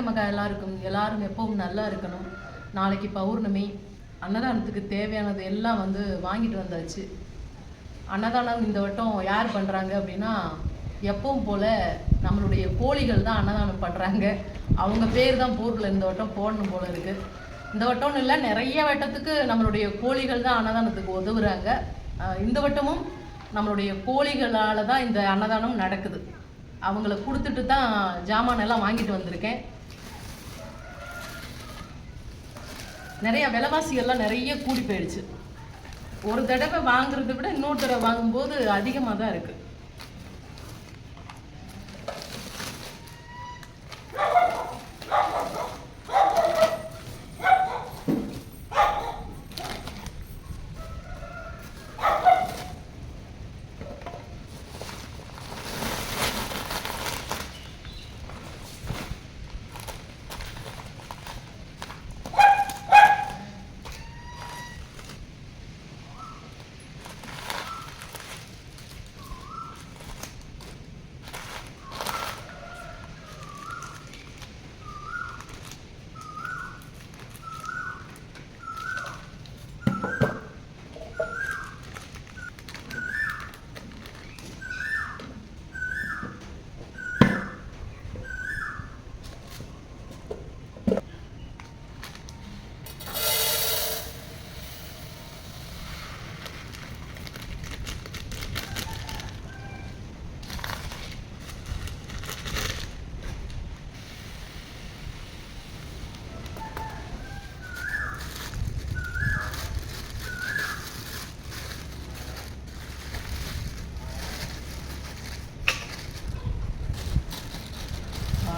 விநாயக மகா எல்லாருக்கும் எல்லாரும் எப்பவும் நல்லா இருக்கணும். நாளைக்கு பௌர்ணமி அன்னதானத்துக்கு தேவையானது எல்லாம் வந்து வாங்கிட்டு வந்தாச்சு. அன்னதானம் இந்த வட்டம் யார் பண்ணுறாங்க அப்படின்னா எப்பவும் போல் நம்மளுடைய கோழிகள் தான் அன்னதானம் பண்ணுறாங்க அவங்க பேர் தான் போர்டில் இந்த வட்டம் போடணும் போல இருக்குது இந்த வட்டம்னு இல்லை நிறைய வட்டத்துக்கு நம்மளுடைய கோழிகள் தான் அன்னதானத்துக்கு உதவுறாங்க. இந்த வட்டமும் நம்மளுடைய கோழிகளால் தான் இந்த அன்னதானம் நடக்குது. அவங்கள கொடுத்துட்டு தான் ஜாமான் எல்லாம் வாங்கிட்டு வந்திருக்கேன். நிறைய விலைவாசிகள்லாம் நிறைய கூடி போயிடுச்சு. ஒரு தடவை வாங்குறதை விட இன்னொரு தடவை வாங்கும்போது அதிகமாக தான் இருக்குது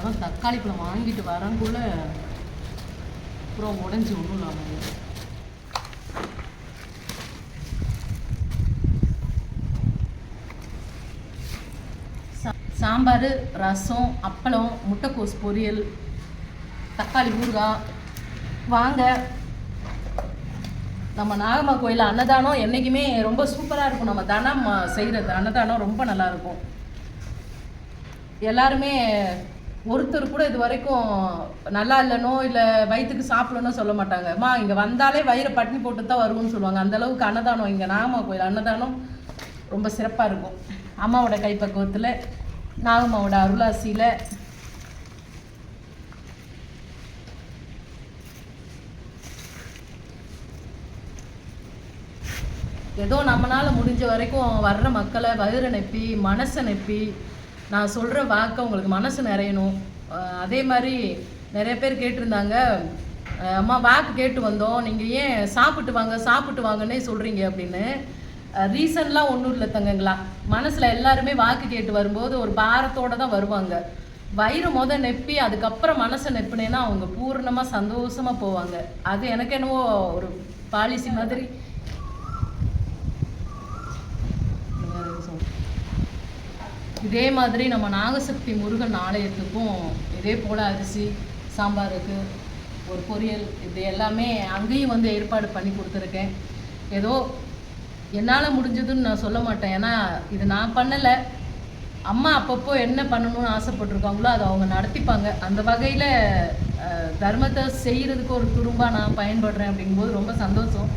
ஆனால் தக்காளி பழம் வாங்கிட்டு வரங்குள்ள அப்புறம் உடஞ்சி ஒன்றும் இல்லாமல் சாம்பார் ரசம் அப்பளம் முட்டைக்கோஸ் பொரியல் தக்காளி ஊறுகாய் வாங்க. நம்ம நாகம்மா கோயில் அன்னதானம் என்றைக்குமே ரொம்ப சூப்பராக இருக்கும். நம்ம தானம் செய்கிறது அன்னதானம் ரொம்ப நல்லா இருக்கும். எல்லாருமே ஒருத்தர் கூட இது வரைக்கும் நல்லா இல்லைனோ இல்லை வயிற்றுக்கு சாப்பிடணும் சொல்ல மாட்டாங்க. அம்மா இங்கே வந்தாலே வயிறு பட்டினி போட்டு தான் வருவோம்னு சொல்லுவாங்க. அந்த அளவுக்கு அன்னதானம் இங்கே நாகம்மா கோயில் அன்னதானம் ரொம்ப சிறப்பாக இருக்கும். அம்மாவோட கைப்பக்குவத்தில் நாகம்மாவோட அருளாசியில். ஏதோ நம்மளால் முடிஞ்ச வரைக்கும் வர்ற மக்களை வயிறு நெப்பி மனசை நெப்பி நான் சொல்கிற வாக்கை உங்களுக்கு மனசு நிறையணும். அதே மாதிரி நிறைய பேர் கேட்டிருந்தாங்க. அம்மா வாக்கு கேட்டு வந்தோம். நீங்கள் ஏன் சாப்பிட்டு வாங்க சாப்பிட்டு வாங்கன்னே சொல்கிறீங்க அப்படின்னு. ரீசன்லாம் ஒன்றும் இல்லை தங்கங்களா. மனசில் எல்லாருமே வாக்கு கேட்டு வரும்போது ஒரு பாரத்தோட தான் வருவாங்க. வயிறு முத நெப்பி அதுக்கப்புறம் மனசை நெப்பினேன்னா அவங்க பூர்ணமாக சந்தோஷமாக போவாங்க. அது எனக்கு என்னவோ ஒரு பாலிசி மாதிரி. இதே மாதிரி நம்ம நாகசக்தி முருகன் ஆலயத்துக்கும் இதே போல் அரிசி சாம்பாருக்கு ஒரு பொரியல் இது எல்லாமே அங்கேயும் வந்து ஏற்பாடு பண்ணி கொடுத்துருக்கேன். ஏதோ என்னால் முடிஞ்சதுன்னு நான் சொல்ல மாட்டேன். ஏன்னா இது நான் பண்ணலை. அம்மா அப்பப்போ என்ன பண்ணணும்னு ஆசைப்பட்டிருக்காங்களோ அதை அவங்க நடத்திப்பாங்க. அந்த வகையில் தர்மத்தை செய்கிறதுக்கு ஒரு துரும்பாக நான் பயன்படுறேன் அப்படிங்கும்போது ரொம்ப சந்தோஷம்.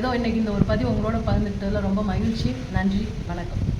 ஏதோ இன்னைக்கு இந்த ஒரு பதிவு உங்களோட பகிர்ந்துக்கிட்டதில் ரொம்ப மகிழ்ச்சி. நன்றி. வணக்கம்.